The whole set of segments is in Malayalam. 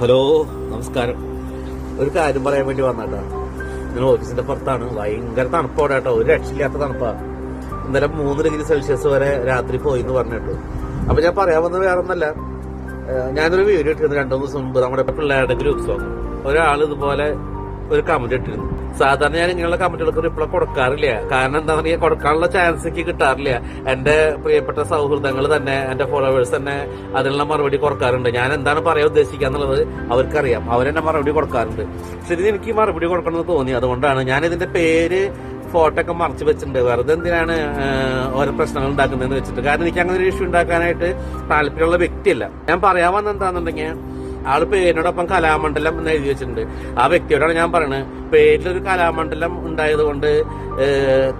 ഹലോ നമസ്കാരം. ഒരു കാര്യം പറയാൻ വേണ്ടി വന്നാട്ടാ ഞാൻ ഓഫീസിന്റെ പുറത്താണ്. ഭയങ്കര തണുപ്പോടെ കേട്ടോ. ഒരു രക്ഷയില്ലാത്ത തണുപ്പാ. ഇന്നലെ മൂന്ന് ഡിഗ്രി സെൽഷ്യസ് വരെ രാത്രി പോയി എന്ന് പറഞ്ഞിട്ടു. അപ്പൊ ഞാൻ പറയാൻ വന്നത് വേറെ ഒന്നല്ല ഞാനൊരു വീഡിയോ ഇട്ടിരുന്നു രണ്ടു ദിവസം മുമ്പ്. നമ്മുടെ പിള്ളേരുടെ ഗ്രൂപ്പ് സോങ് ഒരാൾ ഇതുപോലെ ഒരു കമന്റ് ഇട്ടിരുന്നു. സാധാരണ ഞാൻ ഇങ്ങനെയുള്ള കമന്റുകൾക്ക് റിപ്ലൈ കൊടുക്കാറില്ല. കാരണം എന്താ പറയുക കൊടുക്കാനുള്ള ചാൻസ് എനിക്ക് കിട്ടാറില്ല. എന്റെ പ്രിയപ്പെട്ട സൗഹൃദങ്ങൾ തന്നെ എന്റെ ഫോളോവേഴ്സ് തന്നെ അതിനുള്ള മറുപടി കൊടുക്കാറുണ്ട്. ഞാൻ എന്താണ് പറയാൻ ഉദ്ദേശിക്കുക എന്നുള്ളത് അവർക്കറിയാം. അവരെന്നെ മറുപടി കൊടുക്കാറുണ്ട്. ശരി എനിക്ക് മറുപടി കൊടുക്കണമെന്ന് തോന്നി. അതുകൊണ്ടാണ് ഞാൻ ഇതിന്റെ പേര് ഫോട്ടോ ഒക്കെ മറച്ചു വെച്ചിട്ടുണ്ട്. വെറുതെ എന്തിനാണ് ഓരോ പ്രശ്നങ്ങൾ ഉണ്ടാക്കുന്നതെന്ന് വെച്ചിട്ട്. കാരണം എനിക്ക് അങ്ങനെ ഒരു ഇഷ്യൂ ഉണ്ടാക്കാനായിട്ട് താല്പര്യമുള്ള വ്യക്തിയല്ല. ഞാൻ പറയാൻ എന്താണെന്നുണ്ടെങ്കിൽ ആൾ പേരിനോടൊപ്പം കലാമണ്ഡലം എന്ന് എഴുതി വെച്ചിട്ടുണ്ട്. ആ വ്യക്തിയോടാണ് ഞാൻ പറയുന്നത് പേരിലൊരു കലാമണ്ഡലം ഉണ്ടായതുകൊണ്ട്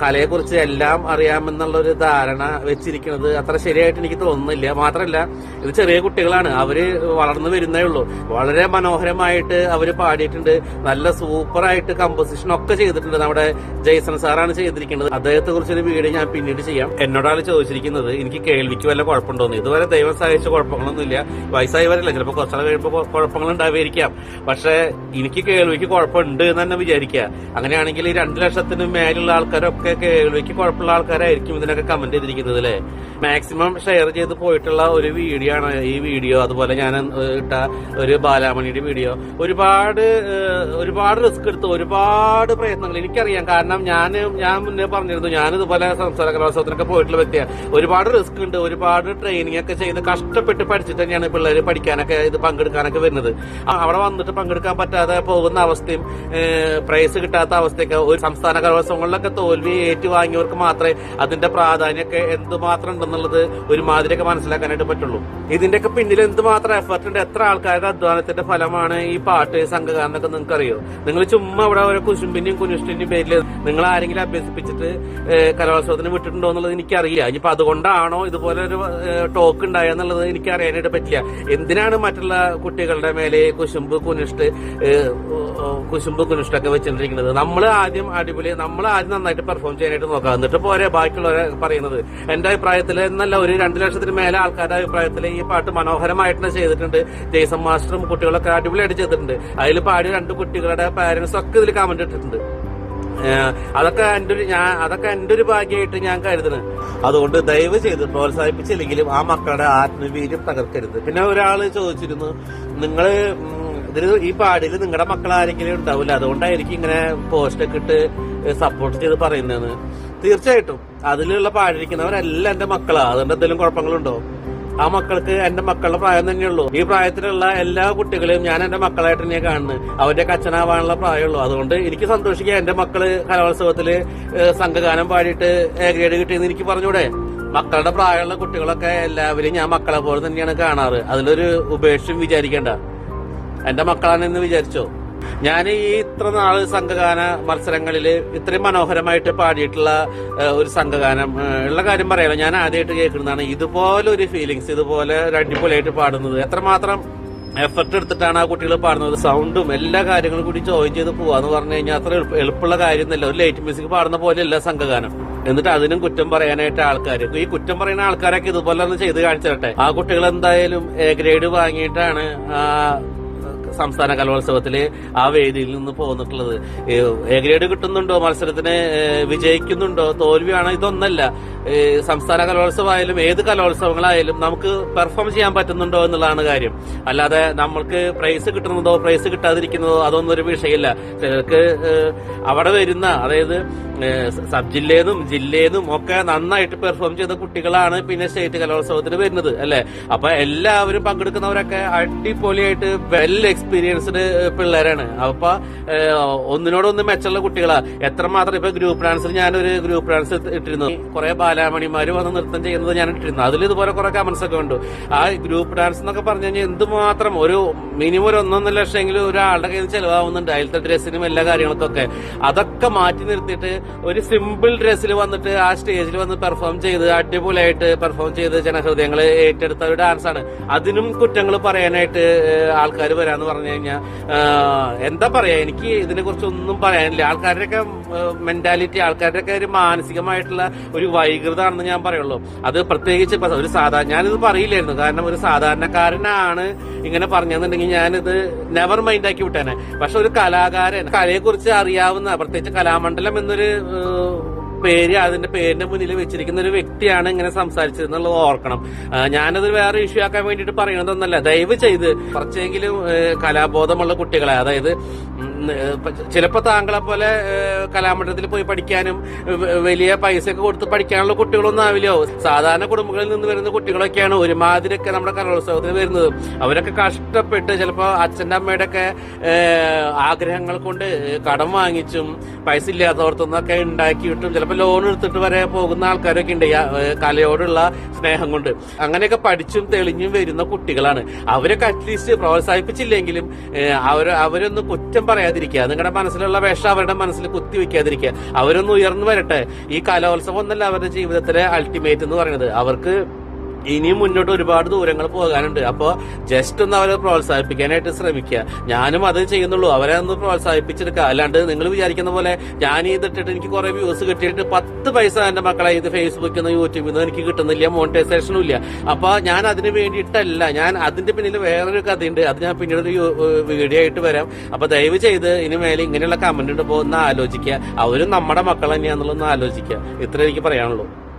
കലയെ കുറിച്ച് എല്ലാം അറിയാമെന്നുള്ള ഒരു ധാരണ വെച്ചിരിക്കുന്നത് അത്ര ശരിയായിട്ട് എനിക്ക് തോന്നുന്നില്ല. മാത്രമല്ല ഇത് ചെറിയ കുട്ടികളാണ്. അവർ വളർന്നു വരുന്നേ ഉള്ളൂ. വളരെ മനോഹരമായിട്ട് അവർ പാടിയിട്ടുണ്ട്. നല്ല സൂപ്പറായിട്ട് കമ്പോസിഷൻ ഒക്കെ ചെയ്തിട്ടുണ്ട്. നമ്മുടെ ജയ്സൺ സാറാണ് ചെയ്തിരിക്കുന്നത്. അദ്ദേഹത്തെ കുറിച്ചൊരു വീഡിയോ ഞാൻ പിന്നീട് ചെയ്യാം. എന്നോടാണ് ചോദിച്ചിരിക്കുന്നത് എനിക്ക് കേൾവിക്ക് വല്ല കുഴപ്പമുണ്ടോന്ന്. ഇതുവരെ ദൈവം സഹായിച്ച കുഴപ്പങ്ങളൊന്നും ഇല്ല വയസ്സായി വരില്ല ചിലപ്പോൾ കുറച്ചാൾ കഴിയുമ്പോൾ കുഴപ്പങ്ങൾ ഉണ്ടാവുമായിരിക്കാം പക്ഷെ എനിക്ക് കേൾവിക്ക് കുഴപ്പമുണ്ട് എന്ന് തന്നെ വിചാരിക്കുക. അങ്ങനെയാണെങ്കിൽ രണ്ട് ലക്ഷത്തിന് മേലുള്ള ആൾക്കാരൊക്കെ കേൾവിക്ക് കുഴപ്പമുള്ള ആൾക്കാരായിരിക്കും ഇതിനൊക്കെ കമന്റ് ചെയ്തിരിക്കുന്നത് അല്ലേ മാക്സിമം ഷെയർ ചെയ്ത് പോയിട്ടുള്ള ഒരു വീഡിയോ ആണ് ഈ വീഡിയോ അതുപോലെ ഞാൻ ഇട്ട ഒരു ബാലാമണിയുടെ വീഡിയോ ഒരുപാട് ഒരുപാട് റിസ്ക് എടുത്ത് ഒരുപാട് പ്രയത്നങ്ങൾ എനിക്കറിയാം. കാരണം ഞാൻ ഞാൻ മുന്നേ പറഞ്ഞിരുന്നു ഞാൻ ഇതുപോലെ സംസ്ഥാന കലോത്സവത്തിനൊക്കെ പോയിട്ടുള്ള വ്യക്തിയാണ്. ഒരുപാട് റിസ്ക് ഉണ്ട് ഒരുപാട് ട്രെയിനിങ് ഒക്കെ ചെയ്ത് കഷ്ടപ്പെട്ട് പഠിച്ചിട്ട് തന്നെയാണ് പിള്ളേർ പഠിക്കാനൊക്കെ ഇത് പങ്കെടുക്കാനൊക്കെ വരുന്നത്. അവിടെ വന്നിട്ട് പങ്കെടുക്കാൻ പറ്റാതെ പോകുന്ന അവസ്ഥയും പ്രൈസ് കിട്ടാത്ത അവസ്ഥയൊക്കെ ഒരു സംസ്ഥാന കലോത്സവങ്ങളിലൊക്കെ തോൽവി ഏറ്റുവാങ്ങിയവർക്ക് മാത്രമേ അതിന്റെ പ്രാധാന്യമൊക്കെ എന്തുമാത്രം ഉണ്ടെന്നുള്ളത് ഒരു ഒരുമാതിരിയൊക്കെ മനസ്സിലാക്കാനായിട്ട് പറ്റുള്ളൂ. ഇതിന്റെയൊക്കെ പിന്നിൽ എന്തുമാത്രം എഫർട്ട് ഉണ്ട് എത്ര ആൾക്കാരുടെ അധ്വാനത്തിന്റെ ഫലമാണ് ഈ പാട്ട് സംഘകാരനൊക്കെ നിങ്ങൾക്ക് അറിയോ നിങ്ങൾ ചുമ്മാ ഇവിടെ ഓരോ കുശുമ്പിന്റെയും കുനിഷ്ടിന്റെയും പേരിൽ നിങ്ങൾ ആരെങ്കിലും അഭ്യസിപ്പിച്ചിട്ട് കലോത്സവത്തിന് വിട്ടിട്ടുണ്ടോ എന്നുള്ളത് എനിക്കറിയില്ല. ഇനിയിപ്പോ അതുകൊണ്ടാണോ ഇതുപോലെ ഒരു ടോക്ക് ഉണ്ടായെന്നുള്ളത് എനിക്ക് അറിയാനായിട്ട് പറ്റില്ല. എന്തിനാണ് മറ്റുള്ള കുട്ടികളുടെ മേലെ കുശുമ്പ് കുനിഷ്ട് കുശുമ്പ് കുനിഷ്ടൊക്കെ വെച്ചിട്ടിരിക്കുന്നത് നമ്മൾ ആദ്യം അടിപൊളി നമ്മൾ ആദ്യം നന്നായിട്ട് പെർഫോം ചെയ്യാനായിട്ട് നോക്കാം. എന്നിട്ട് പോരെ ബാക്കിയുള്ളവരെ പറയുന്നത്. എന്റെ അഭിപ്രായത്തിൽ എന്നല്ല ഒരു രണ്ട് ലക്ഷത്തിന് മേലെ ആൾക്കാരുടെ അഭിപ്രായത്തിൽ ഈ പാട്ട് മനോഹരമായിട്ട് ചെയ്തിട്ടുണ്ട്. ജെയ്സൺ മാസ്റ്ററും കുട്ടികളൊക്കെ അടിപൊളിയായിട്ട് ചെയ്തിട്ടുണ്ട്. അതിൽ പാടി രണ്ട് കുട്ടികളുടെ പാരന്റ്സ് ഒക്കെ ഇതിൽ കമന്റ് ഇട്ടിട്ടുണ്ട്. അതൊക്കെ എന്റെ ഒരു ഞാൻ അതൊക്കെ എന്റെ ഒരു ഭാഗ്യമായിട്ട് ഞാൻ കരുതുന്നത് അതുകൊണ്ട് ദയവ് ചെയ്ത് പ്രോത്സാഹിപ്പിച്ചില്ലെങ്കിലും ആ മക്കളുടെ ആത്മവീര്യം തകർക്കരുത്. പിന്നെ ഒരാൾ ചോദിച്ചിരുന്നു നിങ്ങൾ ഉം, ഇതിൽ ഈ പാടിയിൽ നിങ്ങളുടെ മക്കൾ ആരെങ്കിലും ഉണ്ടാവില്ല അതുകൊണ്ടായിരിക്കും ഇങ്ങനെ പോസ്റ്റ് ഒക്കെ ഇട്ട് സപ്പോർട്ട് ചെയ്ത് പറയുന്നതെന്ന് തീർച്ചയായിട്ടും. അതിലുള്ള പാടിയിരിക്കുന്നവരെല്ലാം എന്റെ മക്കളാ. അതുകൊണ്ട് എന്തെങ്കിലും കുഴപ്പങ്ങളുണ്ടോ? ആ മക്കൾക്ക് എന്റെ മക്കളുടെ പ്രായം തന്നെയുള്ളൂ. ഈ പ്രായത്തിലുള്ള എല്ലാ കുട്ടികളെയും ഞാൻ എന്റെ മക്കളായിട്ട് തന്നെയാ കാണുന്നത് അവരുടെ അച്ഛനാവാനുള്ള പ്രായമുള്ളൂ. അതുകൊണ്ട് എനിക്ക് സന്തോഷിക്കുക. എന്റെ മക്കൾ കലോത്സവത്തിൽ സംഘഗാനം പാടിയിട്ട് എ ഗ്രേഡ് കിട്ടിയെന്ന് എനിക്ക് പറഞ്ഞൂടെ. മക്കളുടെ പ്രായമുള്ള കുട്ടികളൊക്കെ എല്ലാവരെയും ഞാൻ മക്കളെ പോലെ തന്നെയാണ് കാണാറ്. അതിലൊരു ഉപേക്ഷയും വിചാരിക്കേണ്ട. എന്റെ മക്കളാണെന്ന് വിചാരിച്ചോ? ഞാൻ ഈ ഇത്ര നാൾ സംഘഗാന മത്സരങ്ങളിൽ ഇത്രയും മനോഹരമായിട്ട് പാടിയിട്ടുള്ള ഒരു സംഘഗാനം ഉള്ള കാര്യം പറയാലോ. ഞാൻ ആദ്യമായിട്ട് കേൾക്കുന്നതാണ്. ഇതുപോലെ ഒരു ഫീലിങ്സ് ഇതുപോലെ അടിപൊളിയായിട്ട് പാടുന്നത്. എത്രമാത്രം എഫർട്ട് എടുത്തിട്ടാണ് ആ കുട്ടികൾ പാടുന്നത്? സൗണ്ടും എല്ലാ കാര്യങ്ങളും കൂടി ജോയിൻ ചെയ്ത് പോവാന്ന് പറഞ്ഞു കഴിഞ്ഞാൽ അത്ര എളുപ്പ- എളുപ്പമുള്ള കാര്യമൊന്നുമില്ല. ഒരു ലൈറ്റ് മ്യൂസിക് പാടുന്ന പോലെയല്ല സംഘഗാനം. എന്നിട്ട് അതിനും കുറ്റം പറയാനായിട്ട് ആൾക്കാർ ഈ കുറ്റം പറയുന്ന ആൾക്കാരൊക്കെ ഇതുപോലെ ഒന്ന് ചെയ്ത് കാണിച്ചിട്ടെ ആ കുട്ടികൾ എന്തായാലും എ ഗ്രേഡ് വാങ്ങിയിട്ടാണ് സംസ്ഥാന കലോത്സവത്തിൽ ആ വേദിയിൽ നിന്ന് പോന്നിട്ടുള്ളത്. എ ഗ്രേഡ് കിട്ടുന്നുണ്ടോ മത്സരത്തിന്? വിജയിക്കുന്നുണ്ടോ? തോൽവിയാണോ ഇതൊന്നല്ല. സംസ്ഥാന കലോത്സവമായാലും ഏത് കലോത്സവങ്ങളായാലും നമുക്ക് പെർഫോം ചെയ്യാൻ പറ്റുന്നുണ്ടോ എന്നുള്ളതാണ് കാര്യം. അല്ലാതെ നമ്മൾക്ക് പ്രൈസ് കിട്ടുന്നതോ പ്രൈസ് കിട്ടാതിരിക്കുന്നതോ അതൊന്നും ഒരു വിഷയമില്ല. ചിലർക്ക് അവിടെ വരുന്ന അതായത് സബ് ജില്ലേന്നും ജില്ലേന്നും ഒക്കെ നന്നായിട്ട് പെർഫോം ചെയ്ത കുട്ടികളാണ് പിന്നെ സ്റ്റേറ്റ് കലോത്സവത്തിന് വരുന്നത് അല്ലെ? അപ്പൊ എല്ലാവരും പങ്കെടുക്കുന്നവരൊക്കെ അടിപൊളിയായിട്ട് വെൽ എക്സ്പീരിയൻസ്ഡ് പിള്ളേരാണ്. അപ്പൊ ഒന്നിനോടൊന്ന് മെച്ചമുള്ള കുട്ടികളാ. എത്രമാത്രം ഇപ്പൊ ഗ്രൂപ്പ് ഡാൻസിൽ ഞാനൊരു ഗ്രൂപ്പ് ഡാൻസ് ഇട്ടിരുന്നു. കുറെ ബാലാമണിമാര് വന്ന് നൃത്തം ചെയ്യുന്നത് ഞാൻ ഇട്ടിരുന്നു. അതിൽ ഇതുപോലെ കുറെ കമന്റ്സ് ഒക്കെ ഉണ്ട് ആ ഗ്രൂപ്പ് ഡാൻസ് എന്നൊക്കെ പറഞ്ഞു കഴിഞ്ഞാൽ എന്തുമാത്രം ഒരു മിനിമം ഒരു ഒന്നൊന്നര ലക്ഷമെങ്കിലും ഒരാളുടെ കയ്യിൽ ചെലവാകുന്നുണ്ട് അതിലത്തെ ഡ്രസ്സിനും എല്ലാ കാര്യങ്ങൾക്കൊക്കെ. അതൊക്കെ മാറ്റി നിർത്തിയിട്ട് ഒരു സിമ്പിൾ ഡ്രസ്സിൽ വന്നിട്ട് ആ സ്റ്റേജിൽ വന്ന് പെർഫോം ചെയ്ത് അടിപൊളിയായിട്ട് പെർഫോം ചെയ്ത് ജനഹൃദയങ്ങൾ ഏറ്റെടുത്ത ഒരു ഡാൻസ് ആണ്. അതിനും കുറ്റങ്ങൾ പറയാനായിട്ട് ആൾക്കാർ വരാന്ന് പറഞ്ഞു കഴിഞ്ഞാൽ എന്താ പറയാ എനിക്ക് ഇതിനെ കുറിച്ച് ഒന്നും പറയാനില്ല. ആൾക്കാരുടെയൊക്കെ മെന്റാലിറ്റി ആൾക്കാരുടെയൊക്കെ ഒരു മാനസികമായിട്ടുള്ള ഒരു വൈകൃതമാണെന്ന് ഞാൻ പറയുള്ളൂ. അത് പ്രത്യേകിച്ച് ഒരു സാധാരണ ഞാനിത് പറയില്ലായിരുന്നു. കാരണം ഒരു സാധാരണക്കാരനാണ് ഇങ്ങനെ പറഞ്ഞെന്നുണ്ടെങ്കിൽ ഞാനിത് നെവർ മൈൻഡ് ആക്കി വിട്ടേനെ. പക്ഷെ ഒരു കലാകാരൻ കലയെ കുറിച്ച് അറിയാവുന്ന പ്രത്യേകിച്ച് കലാമണ്ഡലം എന്നൊരു പേര് അതിന്റെ പേരിന്റെ മുന്നിൽ വെച്ചിരിക്കുന്ന ഒരു വ്യക്തിയാണ് ഇങ്ങനെ സംസാരിച്ചത് എന്നുള്ളത് ഓർക്കണം ഞാനത് വേറെ ഇഷ്യൂ ആക്കാൻ വേണ്ടിയിട്ട് പറയണതൊന്നല്ല. ദയവ് ചെയ്ത് കുറച്ചെങ്കിലും കലാബോധമുള്ള കുട്ടികളെ അതായത് ഉം, ഏഹ്, പ- ചിലപ്പോ താങ്കളെ പോലെ കലാമണ്ഡലത്തിൽ പോയി പഠിക്കാനും വലിയ പൈസയൊക്കെ കൊടുത്ത് പഠിക്കാനുള്ള കുട്ടികളൊന്നും ആവില്ലോ. സാധാരണ കുടുംബങ്ങളിൽ നിന്ന് വരുന്ന കുട്ടികളൊക്കെയാണ് ഒരുമാതിരിയൊക്കെ നമ്മുടെ കലോത്സവത്തിന് വരുന്നത്. അവരൊക്കെ കഷ്ടപ്പെട്ട് ചിലപ്പോൾ അച്ഛന്റെ അമ്മയുടെ ഒക്കെ ആഗ്രഹങ്ങൾ കൊണ്ട് കടം വാങ്ങിച്ചും പൈസ ഇല്ലാത്തവർത്തുനിന്നൊക്കെ ഉണ്ടാക്കിയിട്ടും ചിലപ്പോൾ ലോൺ എടുത്തിട്ട് വരെ പോകുന്ന ആൾക്കാരൊക്കെ ഉണ്ട് കലയോടുള്ള സ്നേഹം കൊണ്ട്. അങ്ങനെയൊക്കെ പഠിച്ചും തെളിഞ്ഞും വരുന്ന കുട്ടികളാണ്. അവരൊക്കെ അറ്റ്ലീസ്റ്റ് പ്രോത്സാഹിപ്പിച്ചില്ലെങ്കിലും അവർ അവരൊന്ന് കുറ്റം പറയാതിരിക്കുക നിങ്ങളുടെ മനസ്സിലുള്ള വേഷം അവരുടെ മനസ്സിൽ കുത്തി വെക്കാതിരിക്കുക അവരൊന്ന് ഉയർന്നു വരട്ടെ. ഈ കലോത്സവം എന്നല്ല അവരുടെ ജീവിതത്തിലെ അൾട്ടിമേറ്റ് എന്ന് പറയുന്നത്. അവർക്ക് ഇനിയും മുന്നോട്ട് ഒരുപാട് ദൂരങ്ങൾ പോകാനുണ്ട്. അപ്പോൾ ജസ്റ്റ് ഒന്ന് അവരെ പ്രോത്സാഹിപ്പിക്കാനായിട്ട് ശ്രമിക്കുക. ഞാനും അത് ചെയ്യുന്നുള്ളൂ. അവരെ ഒന്ന് പ്രോത്സാഹിപ്പിച്ചെടുക്കുക. അല്ലാണ്ട് നിങ്ങൾ വിചാരിക്കുന്ന പോലെ ഞാൻ ഇതിട്ടിട്ട് എനിക്ക് കുറെ വ്യൂസ് കിട്ടിയിട്ട് പത്ത് പൈസ എന്റെ മക്കളെ ഇത് ഫേസ്ബുക്കിൽ നിന്ന് യൂട്യൂബിൽ നിന്ന് എനിക്ക് കിട്ടുന്നില്ല. മോണിറ്റൈസേഷനും ഇല്ല. അപ്പൊ ഞാൻ അതിന് വേണ്ടിയിട്ടല്ല. ഞാൻ അതിന്റെ പിന്നിൽ വേറൊരു കഥയുണ്ട്. അത് ഞാൻ പിന്നീട് ഒരു വീഡിയോ ആയിട്ട് വരാം. അപ്പൊ ദയവ് ചെയ്ത് ഇനി മേലെ ഇങ്ങനെയുള്ള കമന്റ് ഇടുമ്പോൾ ഒന്ന് ആലോചിക്കുക. അവരും നമ്മുടെ മക്കൾ തന്നെയാണെന്നുള്ളത് ഒന്ന് ആലോചിക്കുക. ഇത്ര എനിക്ക് പറയാനുള്ളൂ.